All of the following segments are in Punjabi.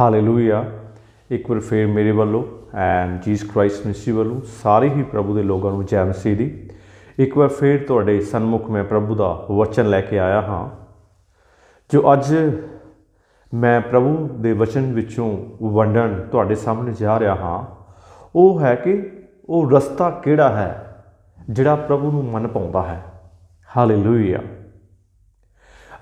ਹਾਲੇਲੂਇਆ ਇੱਕ ਵਾਰ ਫੇਰ ਮੇਰੇ ਵੱਲੋਂ ਐਂਡ ਜੀਸ ਕ੍ਰਾਈਸਟ ਮਿਨਿਸਟਰੀ ਵੱਲੋਂ ਸਾਰੇ ਹੀ ਪ੍ਰਭੂ ਦੇ ਲੋਕਾਂ ਨੂੰ ਜੈ ਮਸੀਹ ਦੀ। ਇੱਕ ਵਾਰ ਫੇਰ ਤੁਹਾਡੇ ਸਨਮੁਖ ਮੈਂ ਪ੍ਰਭੂ ਦਾ ਵਚਨ ਲੈ ਕੇ ਆਇਆ ਹਾਂ, ਜੋ ਅੱਜ ਮੈਂ ਪ੍ਰਭੂ ਦੇ ਵਚਨ ਵਿੱਚੋਂ ਵੰਡਣ ਤੁਹਾਡੇ ਸਾਹਮਣੇ ਜਾ ਰਿਹਾ ਹਾਂ। ਉਹ ਹੈ ਕਿ ਉਹ ਰਸਤਾ ਕਿਹੜਾ ਹੈ ਜਿਹੜਾ ਪ੍ਰਭੂ ਨੂੰ ਮਨ ਪਾਉਂਦਾ ਹੈ? ਹਾਲੇਲੂਇਆ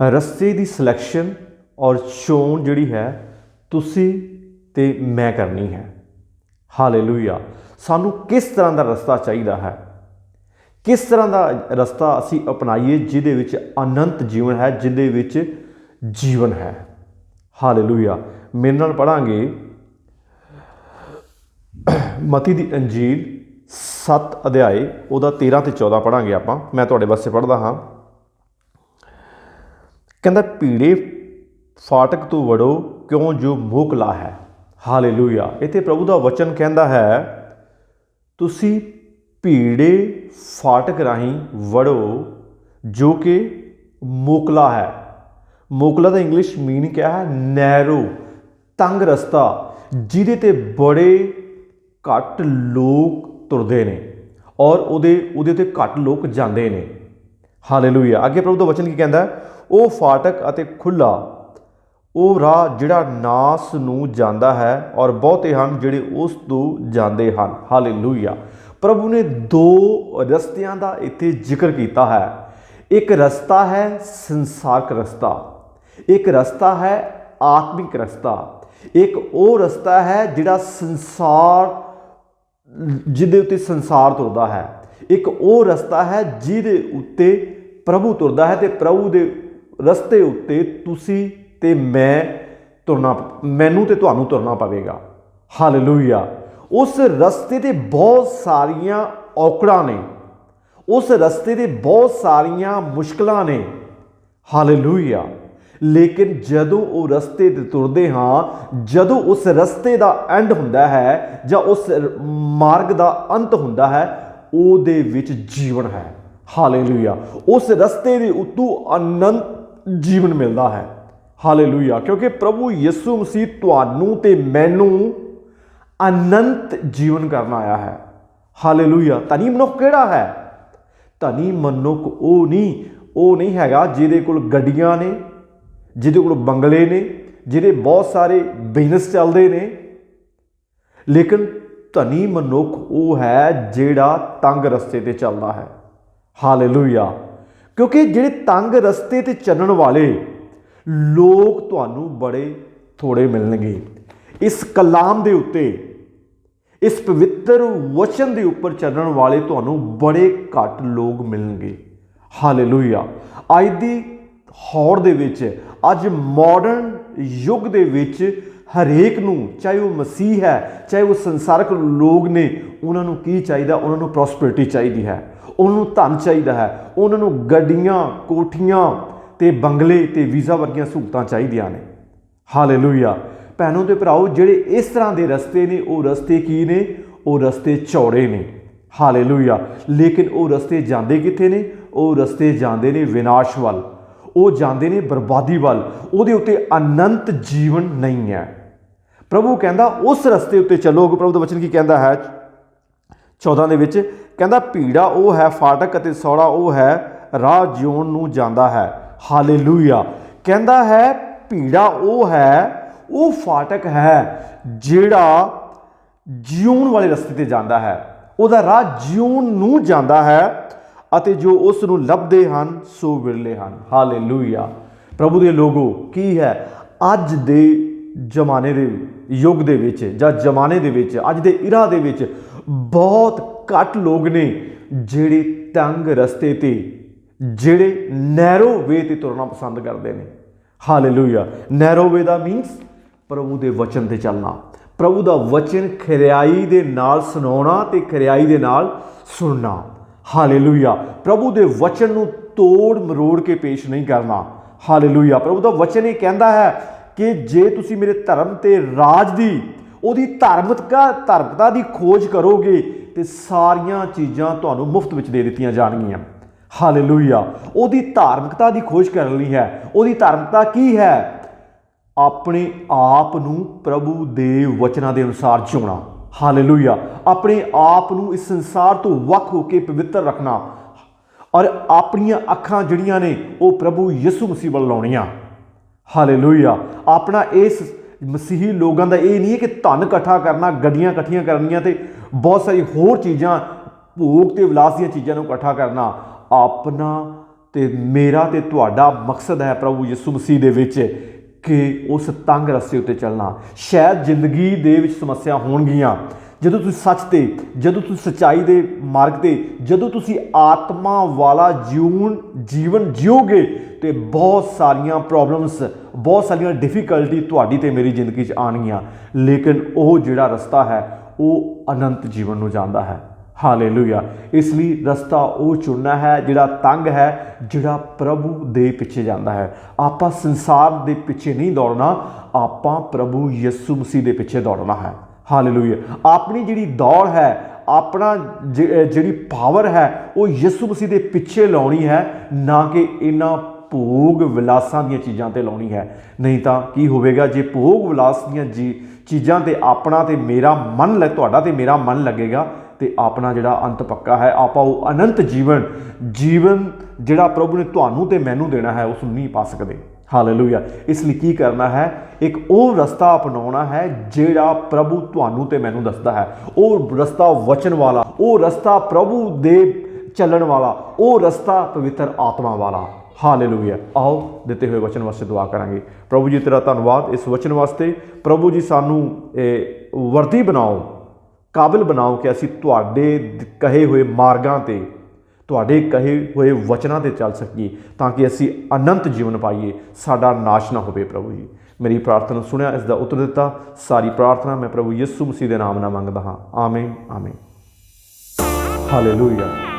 ਰਸਤੇ ਦੀ ਸਿਲੈਕਸ਼ਨ ਔਰ ਚੋਣ ਜਿਹੜੀ ਹੈ ਤੁਸੀਂ ਤੇ ਮੈਂ ਕਰਨੀ ਹੈ। ਹਾਲੇਲੂਇਆ ਸਾਨੂੰ ਕਿਸ ਤਰ੍ਹਾਂ ਦਾ ਰਸਤਾ ਚਾਹੀਦਾ ਹੈ? ਕਿਸ ਤਰ੍ਹਾਂ ਦਾ ਰਸਤਾ ਅਸੀਂ ਅਪਣਾਈਏ ਜਿਹਦੇ ਵਿੱਚ ਅਨੰਤ ਜੀਵਨ ਹੈ, ਜਿਹਦੇ ਵਿੱਚ ਜੀਵਨ ਹੈ? ਹਾਲੇਲੂਇਆ ਮੇਰੇ ਨਾਲ ਪੜਾਂਗੇ ਮਤੀ ਦੀ ਅੰਜੀਲ 7 ਅਧਿਆਏ, ਉਹਦਾ 13 ਤੇ 14 ਪੜਾਂਗੇ ਆਪਾਂ। ਮੈਂ ਤੁਹਾਡੇ ਵਾਸਤੇ ਪੜਦਾ ਹਾਂ। ਕਹਿੰਦਾ ਪੀੜੇ ਫਾਟਕ ਤੋਂ ਵੜੋ, ਕਿਉਂ ਜੋ ਮੋਕਲਾ ਹੈ? ਹਾਲੇਲੂਇਆ। ਇੱਥੇ ਪ੍ਰਭੂ ਦਾ ਵਚਨ ਕਹਿੰਦਾ ਹੈ, ਤੁਸੀਂ ਭੀੜੇ ਫਾਟਕ ਰਾਹੀਂ ਵੜੋ, ਜੋ ਕਿ ਮੋਕਲਾ ਹੈ। ਮੋਕਲਾ ਦਾ ਇੰਗਲਿਸ਼ ਮੀਨ ਕਿਆ ਹੈ? ਨੈਰੋ, ਤੰਗ ਰਸਤਾ, ਜਿਹਦੇ ਤੇ ਬੜੇ ਘੱਟ ਲੋਕ ਤੁਰਦੇ ਨੇ ਔਰ ਉਹਦੇ ਉਹਦੇ ਤੇ ਘੱਟ ਲੋਕ ਜਾਂਦੇ ਨੇ। ਹਾਲੇਲੂਇਆ। ਅੱਗੇ ਪ੍ਰਭੂ ਦਾ ਵਚਨ ਕੀ ਕਹਿੰਦਾ ਉਹ ਫਾਟਕ ਅਤੇ ਖੁੱਲਾ ਉਹ ਰਾਹ ਜਿਹੜਾ ਨਾਸ ਨੂੰ ਜਾਂਦਾ ਹੈ ਔਰ ਬਹੁਤੇ ਹਨ ਜਿਹੜੇ ਉਸ ਤੋਂ ਜਾਂਦੇ ਹਨ। ਹਾਲੇਲੂਇਆ। ਪ੍ਰਭੂ ਨੇ ਦੋ ਰਸਤਿਆਂ ਦਾ ਇੱਥੇ ਜ਼ਿਕਰ ਕੀਤਾ ਹੈ। ਇੱਕ ਰਸਤਾ ਹੈ ਸੰਸਾਰਕ ਰਸਤਾ, ਇੱਕ ਰਸਤਾ ਹੈ ਆਤਮਿਕ ਰਸਤਾ, ਇੱਕ ਉਹ ਰਸਤਾ ਹੈ ਜਿਹੜਾ ਸੰਸਾਰ, ਜਿਹਦੇ ਉੱਤੇ ਸੰਸਾਰ ਤੁਰਦਾ ਹੈ। ਇੱਕ ਉਹ ਰਸਤਾ ਹੈ ਜਿਹਦੇ ਉੱਤੇ ਪ੍ਰਭੂ ਤੁਰਦਾ ਹੈ ਤੇ ਪ੍ਰਭੂ ਦੇ ਰਸਤੇ ਉੱਤੇ ਤੁਸੀਂ ਤੇ ਮੈਂ ਤੁਰਨਾ ਮੈਨੂੰ ਤੇ ਤੁਹਾਨੂੰ ਤੁਰਨਾ ਪਵੇਗਾ। ਹਾਲੇਲੂਇਆ ਉਸ ਰਸਤੇ ਤੇ ਬਹੁਤ ਸਾਰੀਆਂ ਔਕੜਾਂ ਨੇ। ਉਸ ਰਸਤੇ ਤੇ ਬਹੁਤ ਸਾਰੀਆਂ ਮੁਸ਼ਕਲਾਂ ਨੇ। ਹਾਲੇਲੂਇਆ ਲੇਕਿਨ ਜਦੋਂ ਉਹ ਰਸਤੇ ਤੇ ਤੁਰਦੇ ਹਾਂ, ਜਦੋਂ ਉਸ ਰਸਤੇ ਦਾ ਐਂਡ ਹੁੰਦਾ ਹੈ ਜਾਂ ਉਸ ਮਾਰਗ ਦਾ ਅੰਤ ਹੁੰਦਾ ਹੈ, ਉਹਦੇ ਵਿੱਚ ਜੀਵਨ ਹੈ। ਹਾਲੇਲੂਇਆ ਉਸ ਰਸਤੇ ਦੇ ਉਤੋਂ ਅਨੰਤ ਜੀਵਨ ਮਿਲਦਾ ਹੈ। ਹਾਲੇਲੂਇਆ ਕਿਉਂਕਿ ਪ੍ਰਭੂ ਯਿਸੂ ਮਸੀਹ ਤੁਹਾਨੂੰ ਤੇ ਮੈਨੂੰ ਅਨੰਤ ਜੀਵਨ ਕਰਨ ਆਇਆ ਹੈ। ਹਾਲੇਲੂਇਆ ਧਨੀ ਮਨੁੱਖ ਕਿਹੜਾ ਹੈ? ਧਨੀ ਮਨੁੱਖ ਉਹ ਨਹੀਂ ਉਹ ਨਹੀਂ ਹੈਗਾ ਜਿਹਦੇ ਕੋਲ ਗੱਡੀਆਂ ਨੇ, ਜਿਹਦੇ ਕੋਲ ਬੰਗਲੇ ਨੇ, ਜਿਹਦੇ ਬਹੁਤ ਸਾਰੇ ਬਿਜ਼ਨਸ ਚੱਲਦੇ ਨੇ। ਲੇਕਿਨ ਧਨੀ ਮਨੁੱਖ ਉਹ ਹੈ ਜਿਹੜਾ ਤੰਗ ਰਸਤੇ ਤੇ ਚੱਲਦਾ ਹੈ। ਹਾਲੇਲੂਇਆ ਕਿਉਂਕਿ ਜਿਹੜੇ ਤੰਗ ਰਸਤੇ ਤੇ ਚੱਲਣ ਵਾਲੇ ਲੋਕ ਤੁਹਾਨੂੰ ਬੜੇ ਥੋੜੇ ਮਿਲਣਗੇ। ਇਸ ਕਲਾਮ ਦੇ ਉੱਤੇ, ਇਸ ਪਵਿੱਤਰ ਵਚਨ ਦੇ ਉੱਪਰ ਚੱਲਣ ਵਾਲੇ ਤੁਹਾਨੂੰ ਬੜੇ ਘੱਟ ਲੋਕ ਮਿਲਣਗੇ। ਹਾਲੇਲੂਇਆ। ਅੱਜ ਦੀ ਹੌੜ ਦੇ ਵਿੱਚ, ਅੱਜ ਮਾਡਰਨ ਯੁੱਗ ਦੇ ਵਿੱਚ ਹਰੇਕ ਨੂੰ, ਚਾਹੇ ਉਹ ਮਸੀਹ ਹੈ, ਚਾਹੇ ਉਹ ਸੰਸਾਰਕ ਲੋਕ ਨੇ, ਉਹਨਾਂ ਨੂੰ ਕੀ ਚਾਹੀਦਾ? ਉਹਨਾਂ ਨੂੰ ਪ੍ਰੋਸਪਰਿਟੀ ਚਾਹੀਦੀ ਹੈ। ਉਹਨਾਂ ਨੂੰ ਧਨ ਚਾਹੀਦਾ ਹੈ। ਉਹਨਾਂ ਨੂੰ ਗੱਡੀਆਂ, ਕੋਠੀਆਂ ਤੇ ਬੰਗਲੇ ਤੇ ਵੀਜ਼ਾ ਵਰਗੀਆਂ ਸਹੂਲਤਾਂ ਚਾਹੀਦੀਆਂ ਨੇ। ਹਾਲੇਲੂਇਆ। ਭੈਣੋ ਤੇ ਭਰਾਓ, ਜਿਹੜੇ ਇਸ ਤਰ੍ਹਾਂ ਦੇ ਰਸਤੇ ਨੇ, ਉਹ ਰਸਤੇ ਕੀ ਨੇ? ਉਹ ਰਸਤੇ ਚੌੜੇ ਨੇ। ਹਾਲੇਲੂਇਆ। ਲੇਕਿਨ ਉਹ ਰਸਤੇ ਜਾਂਦੇ ਕਿੱਥੇ ਨੇ? ਉਹ ਰਸਤੇ ਜਾਂਦੇ ਨੇ ਵਿਨਾਸ਼ ਵੱਲ। ਉਹ ਜਾਂਦੇ ਨੇ ਬਰਬਾਦੀ ਵੱਲ। ਉਹਦੇ ਉੱਤੇ ਅਨੰਤ ਜੀਵਨ ਨਹੀਂ ਹੈ। ਪ੍ਰਭੂ ਕਹਿੰਦਾ, ਉਸ ਰਸਤੇ ਉੱਤੇ ਚੱਲੋ। ਪ੍ਰਭੂ ਦਾ ਵਚਨ ਕੀ ਕਹਿੰਦਾ ਹੈ? 14 ਦੇ ਵਿੱਚ, ਕਹਿੰਦਾ, ਭੀੜਾ ਉਹ ਹੈ, ਫਾਟਕ ਅਤੇ ਸੌੜਾ ਉਹ ਹੈ, ਰਾਹ ਜਿਉਣ ਨੂੰ ਜਾਂਦਾ ਹੈ। ਹਾਲੇਲੂਇਆ। ਕਹਿੰਦਾ ਹੈ, ਭੀੜਾ ਉਹ ਹੈ, ਉਹ ਫਾਟਕ ਹੈ ਜਿਹੜਾ ਜਿਉਣ ਵਾਲੇ ਰਸਤੇ ਤੇ ਜਾਂਦਾ ਹੈ। ਉਹਦਾ ਰਾਹ ਜਿਉਣ ਨੂੰ ਜਾਂਦਾ ਹੈ ਅਤੇ ਜੋ ਉਸ ਨੂੰ ਲੱਭਦੇ ਹਨ, ਸੋ ਵਿਰਲੇ ਹਨ। ਹਾਲੇਲੂਇਆ। ਪ੍ਰਭੂ ਦੇ ਲੋਗੋ, ਕੀ ਹੈ? ਅੱਜ ਦੇ ਜ਼ਮਾਨੇ ਦੇ ਯੁੱਗ ਦੇ ਵਿੱਚ ਜਾਂ ਜ਼ਮਾਨੇ ਦੇ ਵਿੱਚ, ਅੱਜ ਦੇ ਇਰਾ ਦੇ ਵਿੱਚ ਬਹੁਤ ਘੱਟ ਲੋਕ ਨੇ ਜਿਹੜੇ ਤੰਗ ਰਸਤੇ ਤੇ ਜਿਹੜੇ ਨੈਰੋ ਵੇ ਤੇ ਤੁਰਨਾ ਪਸੰਦ ਕਰਦੇ ਨੇ। ਹਾਲੇਲੂਇਆ ਨੈਰੋ ਵੇ ਦਾ ਮੀਨਸ ਪ੍ਰਭੂ ਦੇ ਵਚਨ ਤੇ ਚੱਲਣਾ। ਪ੍ਰਭੂ ਦਾ ਵਚਨ ਖਰਿਆਈ ਦੇ ਨਾਲ ਸੁਣਾਉਣਾ ਤੇ ਖਰਿਆਈ ਦੇ ਨਾਲ ਸੁਣਨਾ। ਹਾਲੇਲੂਇਆ ਪ੍ਰਭੂ ਦੇ ਵਚਨ ਨੂੰ ਤੋੜ ਮਰੋੜ ਕੇ ਪੇਸ਼ ਨਹੀਂ ਕਰਨਾ। ਹਾਲੇਲੂਇਆ ਪ੍ਰਭੂ ਦਾ ਵਚਨ ਇਹ ਕਹਿੰਦਾ ਹੈ ਕਿ ਜੇ ਤੁਸੀਂ ਮੇਰੇ ਧਰਮ ਤੇ ਰਾਜ ਦੀ, ਉਹਦੀ ਧਾਰਮਿਕਤਾ ਧਰਮਤਾ ਦੀ ਖੋਜ ਕਰੋਗੇ ਤੇ ਸਾਰੀਆਂ ਚੀਜ਼ਾਂ ਤੁਹਾਨੂੰ ਮੁਫਤ ਵਿੱਚ ਦੇ ਦਿੱਤੀਆਂ ਜਾਣਗੀਆਂ। ਹਾਲੇਲੂਇਆ। ਉਹਦੀ ਧਾਰਮਿਕਤਾ ਦੀ ਖੋਜ ਕਰਨ ਲਈ ਹੈ। ਉਹਦੀ ਧਾਰਮਿਕਤਾ ਕੀ ਹੈ? ਆਪਣੇ ਆਪ ਨੂੰ ਪ੍ਰਭੂ ਦੇ ਵਚਨਾਂ ਦੇ ਅਨੁਸਾਰ ਜਿਉਣਾ। ਹਾਲੇਲੂਇਆ। ਆਪਣੇ ਆਪ ਨੂੰ ਇਸ ਸੰਸਾਰ ਤੋਂ ਵੱਖ ਹੋ ਕੇ ਪਵਿੱਤਰ ਰੱਖਣਾ। ਔਰ ਆਪਣੀਆਂ ਅੱਖਾਂ ਜਿਹੜੀਆਂ ਨੇ, ਉਹ ਪ੍ਰਭੂ ਯਿਸੂ ਮਸੀਹ ਵੱਲ ਲਾਉਣੀਆਂ। ਹਾਲੇਲੂਇਆ। ਆਪਣਾ ਇਸ ਮਸੀਹੀ ਲੋਕਾਂ ਦਾ ਇਹ ਨਹੀਂ ਹੈ ਕਿ ਧਨ ਇਕੱਠਾ ਕਰਨਾ, ਗੱਡੀਆਂ ਇਕੱਠੀਆਂ ਕਰਨੀਆਂ ਤੇ ਬਹੁਤ ਸਾਰੀ ਹੋਰ ਚੀਜ਼ਾਂ, ਭੋਗ ਤੇ ਵਿਲਾਸ ਦੀਆਂ ਚੀਜ਼ਾਂ ਨੂੰ ਇਕੱਠਾ ਕਰਨਾ। ਆਪਣਾ ਤੇ ਮੇਰਾ ਤੇ ਤੁਹਾਡਾ ਮਕਸਦ ਹੈ ਪ੍ਰਭੂ ਯਿਸੂ ਮਸੀਹ ਦੇ ਵਿੱਚ ਕਿ ਉਸ ਤੰਗ ਰਸਤੇ ਉੱਤੇ ਚੱਲਣਾ। ਸ਼ਾਇਦ ਜ਼ਿੰਦਗੀ ਦੇ ਵਿੱਚ ਸਮੱਸਿਆ ਹੋਣਗੀਆਂ। ਜਦੋਂ ਤੁਸੀਂ ਸੱਚ ਤੇ, ਜਦੋਂ ਤੁਸੀਂ ਸਚਾਈ ਦੇ ਮਾਰਗ ਤੇ, ਜਦੋਂ ਤੁਸੀਂ ਆਤਮਾ ਵਾਲਾ ਜੀਵਨ ਜੀਵਨ ਜਿਓਗੇ ਤੇ ਬਹੁਤ ਸਾਰੀਆਂ ਪ੍ਰੋਬਲਮਸ ਬਹੁਤ ਸਾਰੀਆਂ ਡਿਫਿਕਲਟੀ ਤੁਹਾਡੀ ਤੇ ਮੇਰੀ ਜ਼ਿੰਦਗੀ 'ਚ ਆਣਗੀਆਂ ਲੇਕਿਨ ਉਹ ਜਿਹੜਾ ਰਸਤਾ ਹੈ, ਉਹ ਅਨੰਤ ਜੀਵਨ ਨੂੰ ਜਾਂਦਾ ਹੈ। ਹਾਲੇਲੂਇਆ। ਇਸ ਲਈ ਰਸਤਾ ਉਹ ਚੁਣਨਾ ਹੈ ਜਿਹੜਾ ਤੰਗ ਹੈ, ਜਿਹੜਾ ਪ੍ਰਭੂ ਦੇ ਪਿੱਛੇ ਜਾਂਦਾ ਹੈ। ਆਪਾਂ ਸੰਸਾਰ ਦੇ ਪਿੱਛੇ ਨਹੀਂ ਦੌੜਨਾ, ਆਪਾਂ ਪ੍ਰਭੂ ਯਿਸੂ ਮਸੀਹ ਦੇ ਪਿੱਛੇ ਦੌੜਨਾ ਹੈ। ਹਾਲੇਲੂਇਆ। ਆਪਣੀ ਜਿਹੜੀ ਦੌੜ ਹੈ, ਆਪਣਾ ਜ- ਜਿਹੜੀ ਪਾਵਰ ਹੈ, ਉਹ ਯਿਸੂ ਮਸੀਹ ਦੇ ਪਿੱਛੇ ਲਾਉਣੀ ਹੈ, ਨਾ ਕਿ ਇਹਨਾਂ ਭੋਗ ਵਿਲਾਸਾਂ ਦੀਆਂ ਚੀਜ਼ਾਂ ਤੇ ਲਾਉਣੀ ਹੈ। ਨਹੀਂ ਤਾਂ ਕੀ ਹੋਵੇਗਾ, ਜੇ ਭੋਗ ਵਿਲਾਸ ਦੀਆਂ ਜੀ, ਚੀਜ਼ਾਂ ਤੇ ਆਪਣਾ ਤੇ ਮੇਰਾ ਮਨ ਲੱਗ ਤੁਹਾਡਾ ਤੇ ਮੇਰਾ ਮਨ ਲੱਗੇਗਾ ਤੇ ਆਪਣਾ ਜਿਹੜਾ ਅੰਤ ਪੱਕਾ ਹੈ, ਆਪਾਂ ਉਹ ਅਨੰਤ ਜੀਵਨ ਜੀਵਨ ਜਿਹੜਾ ਪ੍ਰਭੂ ਨੇ ਤੁਹਾਨੂੰ ਤੇ ਮੈਨੂੰ ਦੇਣਾ ਹੈ, ਉਸ ਨੂੰ ਨਹੀਂ ਪਾ ਸਕਦੇ। ਹਾਲੇਲੂਇਆ ਇਸ ਲਈ ਕੀ ਕਰਨਾ ਹੈ, ਇੱਕ ਉਹ ਰਸਤਾ ਅਪਣਾਉਣਾ ਹੈ, ਜਿਹੜਾ ਪ੍ਰਭੂ ਤੁਹਾਨੂੰ ਤੇ ਮੈਨੂੰ ਦੱਸਦਾ ਹੈ। ਉਹ ਰਸਤਾ ਵਚਨ ਵਾਲਾ, ਉਹ ਰਸਤਾ ਪ੍ਰਭੂ ਦੇ ਚੱਲਣ ਵਾਲਾ, ਉਹ ਰਸਤਾ ਪਵਿੱਤਰ ਆਤਮਾ ਵਾਲਾ। ਹਾਲੇਲੂਇਆ ਆਓ, ਦਿੱਤੇ ਹੋਏ ਵਚਨ ਵਾਸਤੇ ਦੁਆ ਕਰਾਂਗੇ। ਪ੍ਰਭੂ ਜੀ, ਤੇਰਾ ਧੰਨਵਾਦ ਇਸ ਵਚਨ ਵਾਸਤੇ। ਪ੍ਰਭੂ ਜੀ, ਸਾਨੂੰ ਇਹ ਵਰਤੀ ਬਣਾਓ। ਕਾਬਿਲ ਬਣਾਓ ਕਿ ਅਸੀਂ ਤੁਹਾਡੇ ਕਹੇ ਹੋਏ ਮਾਰਗਾਂ ਤੇ, ਤੁਹਾਡੇ ਕਹੇ ਹੋਏ ਵਚਨਾਂ ਤੇ ਚੱਲ ਸਕੀਏ, ਤਾਂ ਕਿ ਅਸੀਂ ਅਨੰਤ ਜੀਵਨ ਪਾਈਏ, ਸਾਡਾ ਨਾਸ਼ ਨਾ ਹੋਵੇ ਪ੍ਰਭੂ ਜੀ। ਮੇਰੀ ਪ੍ਰਾਰਥਨਾ ਸੁਣਿਆ, ਇਸ ਦਾ ਉੱਤਰ ਦਿੱਤਾ। ਸਾਰੀ ਪ੍ਰਾਰਥਨਾ ਮੈਂ ਪ੍ਰਭੂ ਯਿਸੂ ਮਸੀਹ ਦੇ ਨਾਮ ਨਾਲ ਮੰਗਦਾ ਹਾਂ। ਆਮੀਨ ਆਮੀਨ। ਹਾਲੇਲੂਇਆ।